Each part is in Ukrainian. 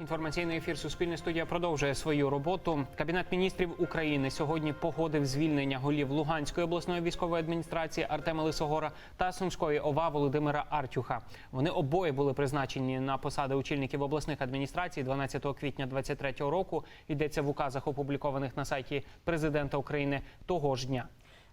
Інформаційний ефір Суспільне студія продовжує свою роботу. Кабінет міністрів України сьогодні погодив звільнення голів Луганської обласної військової адміністрації Артема Лисогора та Сумської ОВА Володимира Артюха. Вони обоє були призначені на посади очільників обласних адміністрацій 12 квітня 2023 року. Йдеться в указах, опублікованих на сайті президента України того ж дня.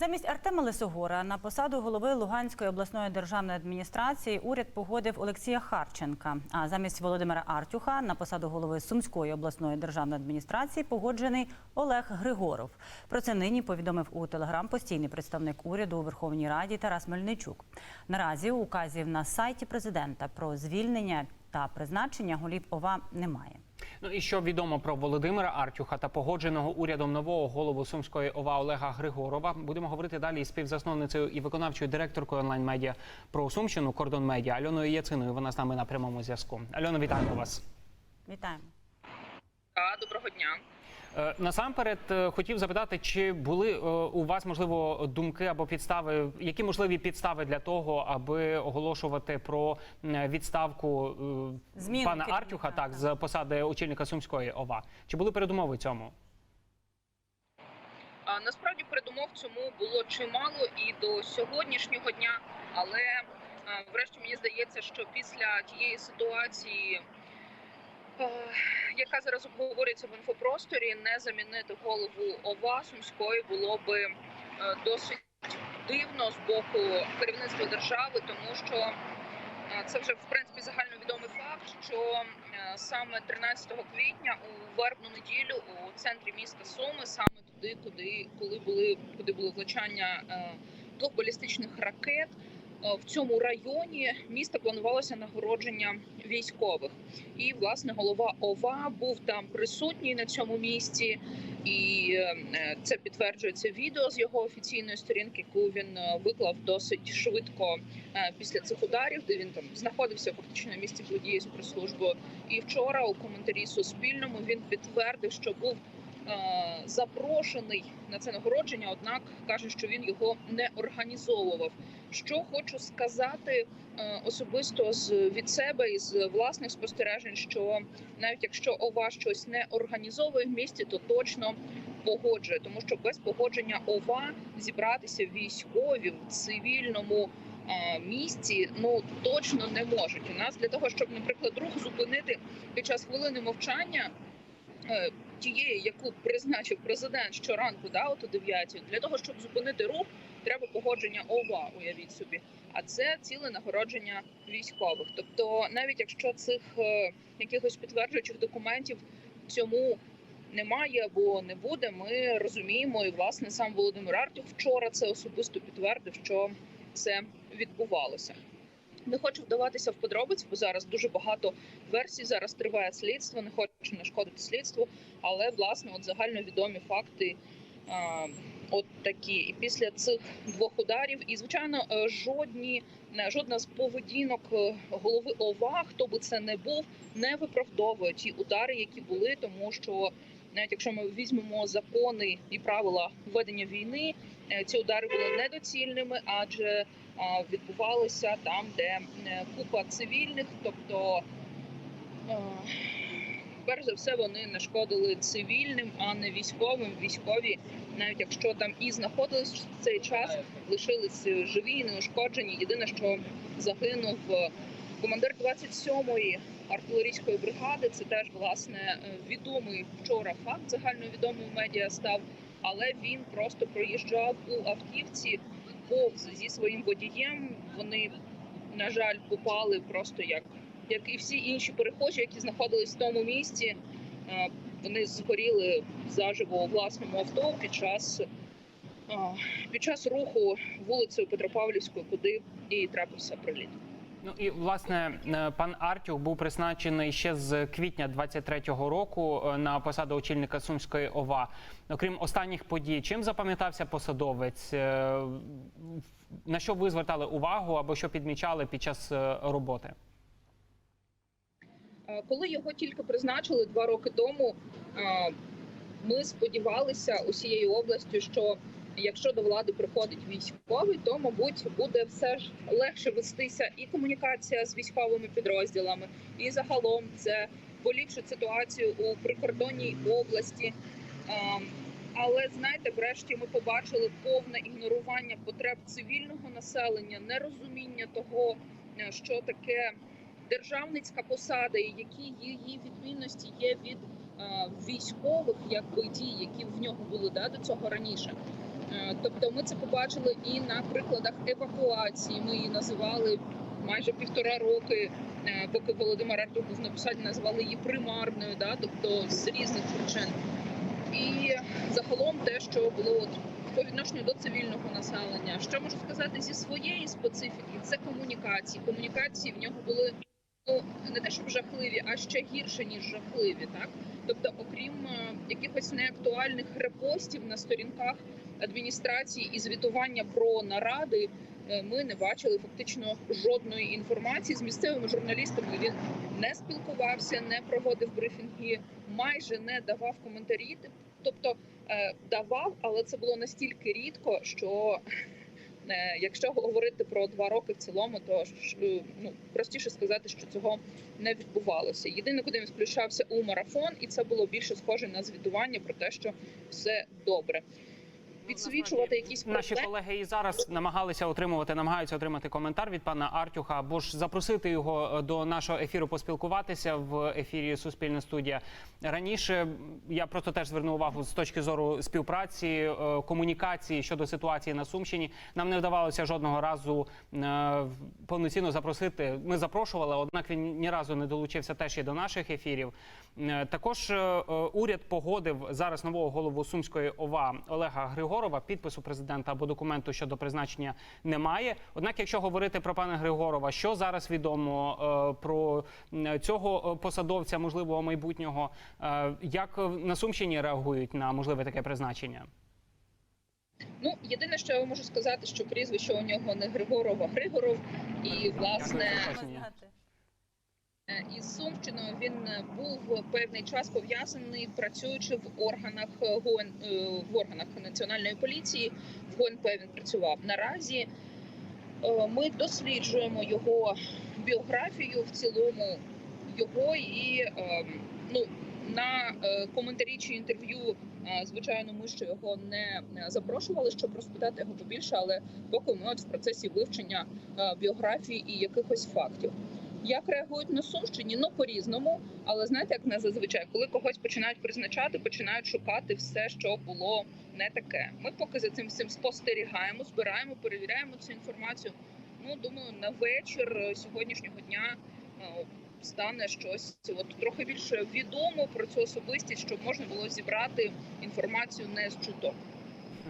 Замість Артема Лисогора на посаду голови Луганської обласної державної адміністрації уряд погодив Олексія Харченка. А замість Володимира Артюха на посаду голови Сумської обласної державної адміністрації погоджений Олег Григоров. Про це нині повідомив у телеграм постійний представник уряду у Верховній Раді Тарас Мельничук. Наразі указів на сайті президента про звільнення та призначення голів ОВА немає. Ну і що відомо про Володимира Артюха та погодженого урядом нового голову Сумської ОВА Олега Григорова. Будемо говорити далі із співзасновницею і виконавчою директоркою онлайн-медіа про Сумщину Кордон Медіа Альоною Яциною. Вона з нами на прямому зв'язку. Альона, вітаємо вас. Вітаємо. Доброго дня. Е, Насамперед е, хотів запитати, чи були е, у вас можливо думки або підстави, які можливі підстави для того, аби оголошувати про відставку Зміну пана керівника, Артюха, так з посади очільника Сумської ОВА? Чи були передумови цьому? Насправді передумов цьому було чимало і до сьогоднішнього дня, але врешті мені здається, що після тієї ситуації, яка зараз обговорюється в інфопросторі, не замінити голову ОВА Сумської було би е, досить дивно з боку керівництва держави, тому що е, це вже в принципі загальновідомий факт, що е, саме 13 квітня у вербну неділю у центрі міста Суми, саме туди, куди коли були куди було влучання е, двох балістичних ракет. Е, В цьому районі міста планувалося нагородження військових, і власне голова ОВА був там присутній на цьому місці, і е, це підтверджується відео з його офіційної сторінки, яку він е, виклав досить швидко е, після цих ударів, де він там знаходився фактично на місці події з прес-службою. І вчора у коментарі Суспільному він підтвердив, що був е, запрошений на це нагородження однак каже, що він його не організовував. Що хочу сказати е, особисто з від себе і з власних спостережень, що навіть якщо ОВА щось не організовує в місті, то точно погоджує, тому що без погодження ОВА зібратися військові в цивільному е, місці ну точно не можуть. У нас для того, щоб, наприклад, рух зупинити під час хвилини мовчання. Тієї, яку призначив президент щоранку, да, от о 9, для того, щоб зупинити рух, треба погодження ОВА, уявіть собі. А це ціле нагородження військових. Тобто, навіть якщо цих е, якихось підтверджуючих документів цьому немає або не буде, ми розуміємо, і власне сам Володимир Артюх вчора це особисто підтвердив, що це відбувалося. Не хочу вдаватися в подробиці, бо зараз дуже багато версій. Зараз триває слідство. Не хочу нашкодити слідству, але власне, от загальновідомі факти. От такі, і після цих двох ударів, і звичайно, е, жодні жодна з поведінок е, голови ОВА, хто би це не був, не виправдовує ті удари, які були, тому що навіть якщо ми візьмемо закони і правила ведення війни, е, ці удари були недоцільними, адже відбувалися там, де е, купа цивільних, тобто. е, Перш за все, вони нашкодили цивільним, а не військовим. Військові, навіть якщо там і знаходились в цей час, лишились живі і неушкоджені. Єдине, що загинув е, командир 27-ї артилерійської бригади. Це теж власне е, відомий вчора факт, загальновідомий в медіа став. Але він просто проїжджав у автівці повз зі своїм водієм. Вони на жаль попали просто як, як і всі інші перехожі, які знаходились в тому місці. Е, Вони згоріли заживо у власному авто під час, е, під час руху вулицею Петропавлівською, куди і трапився приліт. Ну і власне е, пан Артюх був призначений ще з квітня 23-го року е, на посаду очільника Сумської ОВА. Окрім останніх подій, чим запам'ятався посадовець? Е, На що ви звертали увагу або що підмічали під час роботи? Коли його тільки призначили два роки тому, ми сподівалися усією областю, що якщо до влади приходить військовий, то мабуть буде все ж легше вестися і комунікація з військовими підрозділами, і загалом це поліпшить ситуацію у прикордонній області. Ем, Але знаєте, врешті ми побачили повне ігнорування потреб цивільного населення, нерозуміння того, е, що таке державницька посада, і які її відмінності є від е, військових якби дій, які в нього були да, до цього раніше. Е, Тобто, ми це побачили і на прикладах евакуації. Ми її називали майже півтора роки, е, поки Володимир Артур був на посаді, називали її примарною, да, тобто з різних причин. І загалом те, що було от по відношенню до цивільного населення, що можу сказати зі своєї специфіки, це комунікації. Комунікації в нього були ну не те, щоб жахливі, а ще гірше ніж жахливі. Так, тобто, окрім е, якихось неактуальних репостів на сторінках адміністрації і звітування про наради. е, Ми не бачили фактично жодної інформації з місцевими журналістами. Він не спілкувався, не проводив брифінги, майже не давав коментарі. Тобто е, давав, але це було настільки рідко, що е, якщо говорити про два роки в цілому, то ну простіше сказати, що цього не відбувалося. Єдине, куди він включався у марафон, і це було більше схоже на звітування про те, що все добре. Підсвічувати якісь Наші колеги і зараз намагалися отримувати, намагаються отримати коментар від пана Артюха, або ж запросити його е, до нашого ефіру поспілкуватися в ефірі Суспільна студія. Раніше я просто теж звернув увагу з точки зору співпраці, е, комунікації щодо ситуації на Сумщині. Нам не вдавалося жодного разу е, повноцінно запросити. Ми запрошували, однак він ні разу не долучився теж і до наших ефірів. Також уряд погодив зараз нового голову Сумської ОВА Олега Григорова. Підпису президента або документу щодо призначення немає. Однак, якщо говорити про пана Григорова, що зараз відомо е, про цього е, посадовця, можливого майбутнього, е, як на Сумщині реагують на можливе таке призначення? Ну єдине, що я можу сказати, що прізвище у нього не Григоров, а Григоров, і власне. Дякую за уточнення. Е, із Сумщиною він е, був певний час пов'язаний, працюючи в органах е, ГУН, е, в органах національної поліції. В ГУНП він працював наразі. е, Ми досліджуємо його біографію в цілому його і ну на е, коментарі чи інтерв'ю. е, Звичайно, ми ще його не е, запрошували, щоб розпитати його побільше, але поки ми от в процесі вивчення е, біографії і якихось фактів. Як реагують на Сумщині? Ну по-різному, але знаєте, як не зазвичай, коли когось починають призначати, починають шукати все, що було не таке. Ми поки за цим всім спостерігаємо, збираємо, перевіряємо цю інформацію. Ну думаю, на вечір сьогоднішнього дня е, стане щось от трохи більше відомо про цю особистість, щоб можна було зібрати інформацію не з чуток.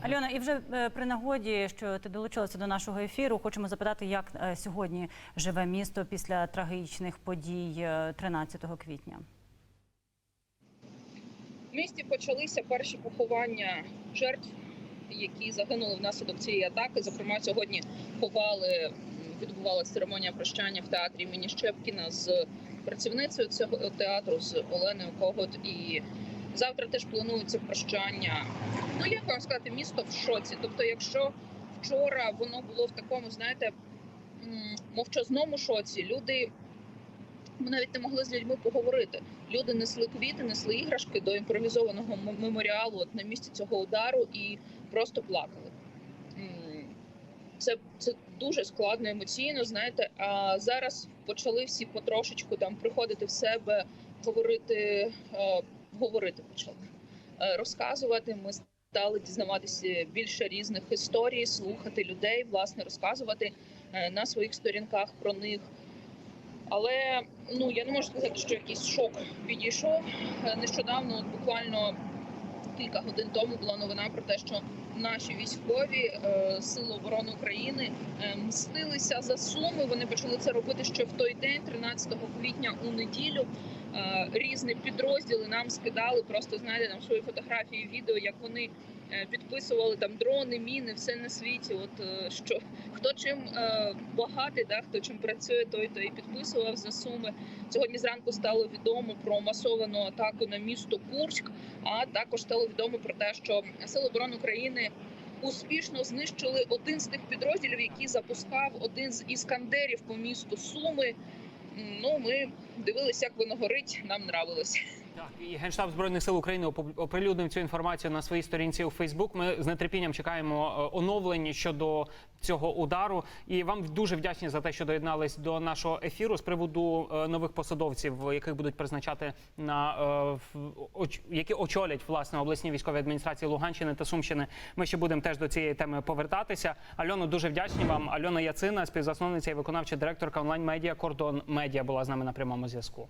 Альона, і вже е, при нагоді, що ти долучилася до нашого ефіру, хочемо запитати, як е, сьогодні живе місто після трагічних подій е, 13 квітня. В місті почалися перші поховання жертв, які загинули внаслідок цієї атаки. Зокрема, сьогодні ховали, відбувалася церемонія прощання в театрі імені Щепкіна з працівницею цього театру з Оленою Когот. І завтра теж планується прощання. Ну як вам сказати, місто в шоці. Тобто, якщо вчора воно було в такому, знаєте, мовчазному шоці, люди. Ми навіть не могли з людьми поговорити. Люди несли квіти, несли іграшки до імпровізованого меморіалу от на місці цього удару і просто плакали. Це, це дуже складно емоційно, знаєте. А зараз почали всі потрошечку там приходити в себе, говорити, е, говорити почали, е, розказувати. Ми стали дізнаватися більше різних історій, слухати людей, власне, розказувати е, на своїх сторінках про них. Але ну я не можу сказати, що якийсь шок відійшов. Е, Нещодавно, от буквально кілька годин тому, була новина про те, що наші військові е, сили оборони України е, мстилися за суми. Вони почали це робити ще в той день, 13 квітня, у неділю. Е, Різні підрозділи нам скидали, просто знаєте, там свої фотографії, відео, як вони е, підписували там дрони, міни, все на світі. От е, що хто чим багатий, да, хто чим працює, той то і підписував за суми. Сьогодні зранку стало відомо про масовану атаку на місто Курськ. А також стало відомо про те, що Сили оборони України успішно знищили один з тих підрозділів, який запускав один з іскандерів по місту Суми. Ну, ми дивилися, як воно горить. Нам нравилось. Так, і генштаб збройних сил України оприлюднив цю інформацію на своїй сторінці у Фейсбук. Ми з нетерпінням чекаємо е, оновлень щодо цього удару. І вам дуже вдячні за те, що доєднались до нашого ефіру з приводу е, нових посадовців, яких будуть призначати на е, які очолять власне обласні військові адміністрації Луганщини та Сумщини. Ми ще будемо теж до цієї теми повертатися. Альоно, дуже вдячні вам. Альона Яцина, співзасновниця і виконавча директорка онлайн медіа Кордон Медіа була з нами на прямому зв'язку.